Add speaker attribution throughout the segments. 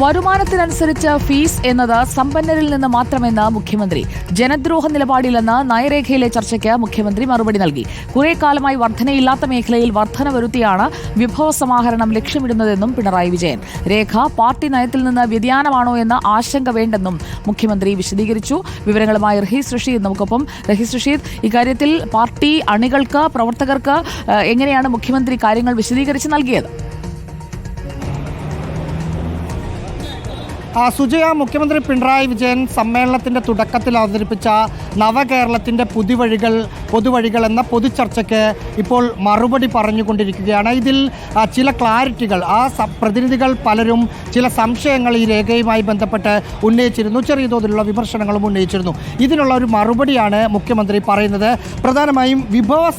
Speaker 1: വരുമാനത്തിനനുസരിച്ച് fees എന്നത് സമ്പന്നരിൽ നിന്ന് മാത്രമെന്ന് മുഖ്യമന്ത്രി. ജനദ്രോഹ നിലപാടില്ലെന്ന് നയരേഖയിലെ ചർച്ചയ്ക്ക് മുഖ്യമന്ത്രി മറുപടി നൽകി. കുറെ കാലമായി വർധനയില്ലാത്ത മേഖലയിൽ വർധന വരുത്തിയാണ് വിഭവ സമാഹരണം ലക്ഷ്യമിടുന്നതെന്നും പിണറായി വിജയൻ. രേഖ പാർട്ടി നയത്തിൽ നിന്ന് വ്യതിയാനമാണോ എന്ന ആശങ്ക വേണ്ടെന്നും മുഖ്യമന്ത്രി വിശദീകരിച്ചു. വിവരങ്ങളുമായി റഹീസ് റഷീദ് നമുക്കൊപ്പം. റഹീസ് റഷീദ് ഇക്കാര്യത്തിൽ പാർട്ടി അണികൾക്ക് പ്രവർത്തകർക്ക് എങ്ങനെയാണ് മുഖ്യമന്ത്രി കാര്യങ്ങൾ വിശദീകരിച്ച് നൽകിയത്?
Speaker 2: സുജയ മുഖ്യമന്ത്രി പിണറായി വിജയൻ സമ്മേളനത്തിന്റെ തുടക്കത്തിൽ അവതരിപ്പിച്ച നവകേരളത്തിന്റെ പുതുവഴികൾ പൊതുവഴികൾ എന്ന പൊതുചർച്ചയ്ക്ക് ഇപ്പോൾ മറുപടി പറഞ്ഞുകൊണ്ടിരിക്കുകയാണ്. ഇതിൽ ചില ക്ലാരിറ്റികൾ ആ പ്രതിനിധികൾ പലരും ചില സംശയങ്ങൾ ഈ രേഖയുമായി ബന്ധപ്പെട്ട് ഉന്നയിച്ചിരുന്നു. ചെറിയ തോതിലുള്ള വിമർശനങ്ങളും ഉന്നയിച്ചിരുന്നു. ഇതിനുള്ള ഒരു മറുപടിയാണ് മുഖ്യമന്ത്രി പറയുന്നത്. പ്രധാനമായും വിഭവ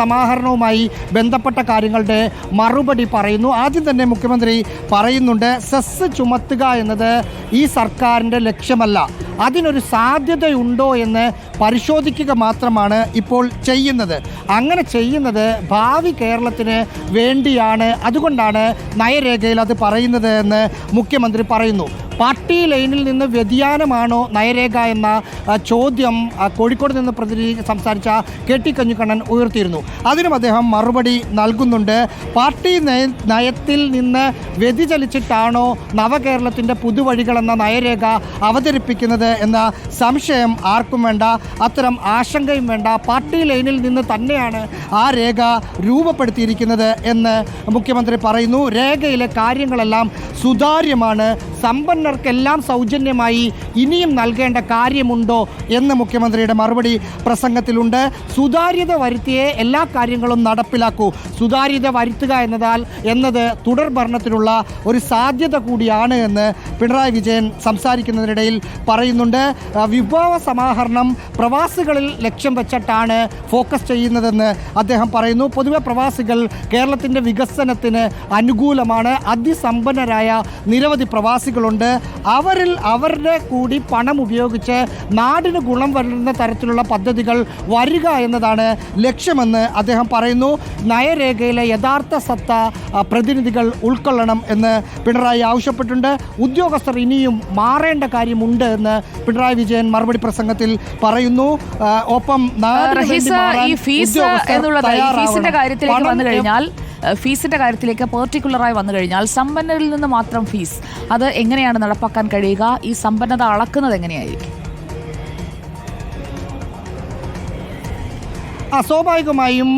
Speaker 2: സമാഹരണവുമായി ബന്ധപ്പെട്ട കാര്യങ്ങളുടെ മറുപടി പറയുന്നു. ആദ്യം തന്നെ മുഖ്യമന്ത്രി പറയുന്നുണ്ട് സെസ് ചുമത്തുക എന്നത് ഈ സർക്കാരിന്റെ ലക്ഷ്യമല്ല. അതിനൊരു സാധ്യതയുണ്ടോ എന്ന് പരിശോധിക്കുക മാത്രമാണ് ഇപ്പോൾ ചെയ്യുന്നത്. അങ്ങനെ ചെയ്യുന്നത് ഭാവി കേരളത്തിന് വേണ്ടിയാണ്. അതുകൊണ്ടാണ് നയരേഖയിൽ അത് പറയുന്നത് എന്ന് മുഖ്യമന്ത്രി പറയുന്നു. പാർട്ടി ലൈനിൽ നിന്ന് വ്യതിയാനമാണോ നയരേഖ എന്ന ചോദ്യം കോഴിക്കോട് നിന്ന് പ്രതിനിധി സംസാരിച്ച കെ ടി കഞ്ഞുകണ്ണൻ ഉയർത്തിയിരുന്നു. അതിനും അദ്ദേഹം മറുപടി നൽകുന്നുണ്ട്. പാർട്ടി നയത്തിൽ നിന്ന് വ്യതിചലിച്ചിട്ടാണോ നവകേരളത്തിന്റെ പുതുവഴികൾ എന്ന നയരേഖ അവതരിപ്പിക്കുന്നത് എന്ന സംശയം ആർക്കും വേണ്ട അത്തരം ആശങ്കയും വേണ്ട. പാർട്ടി ലൈനിൽ നിന്ന് തന്നെയാണ് ആ രേഖ രൂപപ്പെടുത്തിയിരിക്കുന്നത് എന്ന് മുഖ്യമന്ത്രി പറയുന്നു. രേഖയിലെ കാര്യങ്ങളെല്ലാം സുതാര്യമാണ് സമ്പന്നർക്കെല്ലാം സൗജന്യമായി ഇനിയും നൽകേണ്ട കാര്യമുണ്ടോ എന്ന് മുഖ്യമന്ത്രിയുടെ മറുപടി പ്രസംഗത്തിലുണ്ട്. സുതാര്യത വരുത്തിയേ എല്ലാ കാര്യങ്ങളും നടപ്പിലാക്കൂ. സുതാര്യത വരുത്തുക എന്നതാൽ എന്നത് തുടർ ഭരണത്തിനുള്ള ഒരു സാധ്യത കൂടിയാണ് എന്ന് പിണറായി വിജയൻ സംസാരിക്കുന്നതിനിടയിൽ പറയുന്നുണ്ട്. വിഭവ സമാഹരണം പ്രവാസികളിൽ ലക്ഷ്യം വെച്ചിട്ടാണ് ഫോക്കസ് ചെയ്യുന്നതെന്ന് അദ്ദേഹം പറയുന്നു. പൊതുവെ പ്രവാസികൾ കേരളത്തിന്റെ വികസനത്തിന് അനുകൂലമാണ്. അതിസമ്പന്നരായ നിരവധി പ്രവാസികളുണ്ട്. അവരിൽ അവരുടെ കൂടി പണം ഉപയോഗിച്ച് നാടിന് ഗുണം വരുന്ന തരത്തിലുള്ള പദ്ധതികൾ വരിക എന്നതാണ് ലക്ഷ്യമെന്ന് അദ്ദേഹം പറയുന്നു. നയരേഖയിലെ യഥാർത്ഥ സത്ത പ്രതിനിധികൾ ഉൾക്കൊള്ളണം എന്ന് പിണറായി ആവശ്യപ്പെട്ടിട്ടുണ്ട്. ഉദ്യോഗസ്ഥർ ഇനിയും മാറേണ്ട കാര്യമുണ്ട് എന്ന് പിണറായി വിജയൻ മറുപടി പ്രസംഗത്തിൽ പറയുന്നു. ഒപ്പം
Speaker 1: ഈ ഫീസ് എന്നുള്ളത് ഫീസിന്റെ കാര്യത്തിലേക്ക് വന്നു കഴിഞ്ഞാൽ ഏഹ്, ഫീസിന്റെ കാര്യത്തിലേക്ക് പെർട്ടിക്കുലറായി വന്നു കഴിഞ്ഞാൽ സമ്പന്നരിൽ നിന്ന് മാത്രം ഫീസ്. അത് എങ്ങനെയാണ് നടപ്പാക്കാൻ കഴിയുക? ഈ സമ്പന്നത അളക്കുന്നത് എങ്ങനെയായിരിക്കും?
Speaker 2: സ്വാഭാവികമായും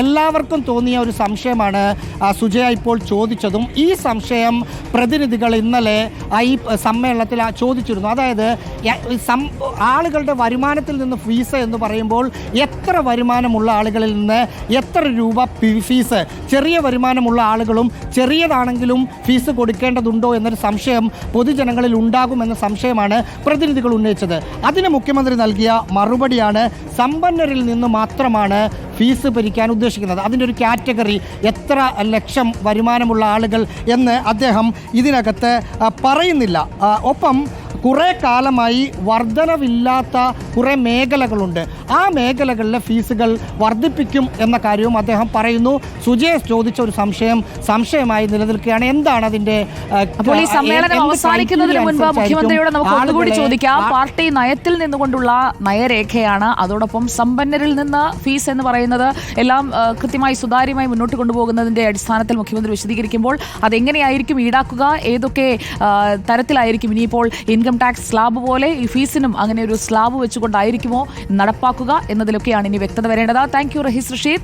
Speaker 2: എല്ലാവർക്കും തോന്നിയ ഒരു സംശയമാണ് സുജയ ഇപ്പോൾ ചോദിച്ചതും ഈ സംശയം പ്രതിനിധികൾ ഇന്നലെ ഈ സമ്മേളനത്തിൽ ചോദിച്ചിരുന്നു. അതായത് ആളുകളുടെ വരുമാനത്തിൽ നിന്ന് ഫീസ് എന്ന് പറയുമ്പോൾ എത്ര വരുമാനമുള്ള ആളുകളിൽ നിന്ന് എത്ര രൂപ ഫീസ്? ചെറിയ വരുമാനമുള്ള ആളുകളും ചെറിയതാണെങ്കിലും ഫീസ് കൊടുക്കേണ്ടതുണ്ടോ എന്നൊരു സംശയം പൊതുജനങ്ങളിൽ ഉണ്ടാകുമെന്ന സംശയമാണ് പ്രതിനിധികൾ ഉന്നയിച്ചത്. അതിന് മുഖ്യമന്ത്രി നൽകിയ മറുപടിയാണ് സമ്പന്നരിൽ നിന്ന് മാത്രമാണ് ഫീസ് ഭരിക്കാൻ ഉദ്ദേശിക്കുന്നത്. അതിന്റെ ഒരു കാറ്റഗറി എത്ര ലക്ഷം വരുമാനമുള്ള ആളുകൾ എന്ന് അദ്ദേഹം ഇതിനകത്ത് പറയുന്നില്ല. ഒപ്പം കുറേ കാലമായി വർധനവില്ലാത്ത കുറേ മേഖലകളുണ്ട്. ആ മേഖലകളിലെ ഫീസുകൾ വർദ്ധിപ്പിക്കും എന്ന കാര്യവും അദ്ദേഹം പറയുന്നു. സുജേഷ് ചോദിച്ച ഒരു സംശയം സംശയമായി നിലനിൽക്കുകയാണ്. എന്താണ് അതിന്റെ ആ,
Speaker 1: അപ്പോൾ ഈ സമ്മേളനം
Speaker 2: എന്ത്
Speaker 1: അവസാനിക്കുന്നതിന് മുൻപ് മുഖ്യമന്ത്രിയോട് നമുക്ക് ഒന്നുകൂടി ചോദിക്കാം. പാർട്ടി നയത്തിൽ നിന്നുകൊണ്ടുള്ള നയരേഖയാണ് അതോടൊപ്പം സമ്പന്നരിൽ നിന്ന് ഫീസ് എന്ന് പറയുന്നത് എല്ലാം കൃത്യമായി സുതാര്യമായി മുന്നോട്ട് കൊണ്ടുപോകുന്നതിന്റെ അടിസ്ഥാനത്തിൽ മുഖ്യമന്ത്രി വിശദീകരിക്കുമ്പോൾ അതെങ്ങനെയായിരിക്കും ഈടാക്കുക ഏതൊക്കെ തരത്തിലായിരിക്കും ഇനിയിപ്പോൾ ഇൻകം ടാക്സ് സ്ലാബ് പോലെ ഈ ഫീസിനും അങ്ങനെ ഒരു സ്ലാബ് വെച്ചുകൊണ്ടായിരിക്കുമോ നടപ്പാക്കുക എന്നതിലൊക്കെയാണ് ഇനി വ്യക്തത വരേണ്ടത്. Thank you Rahees Rasheed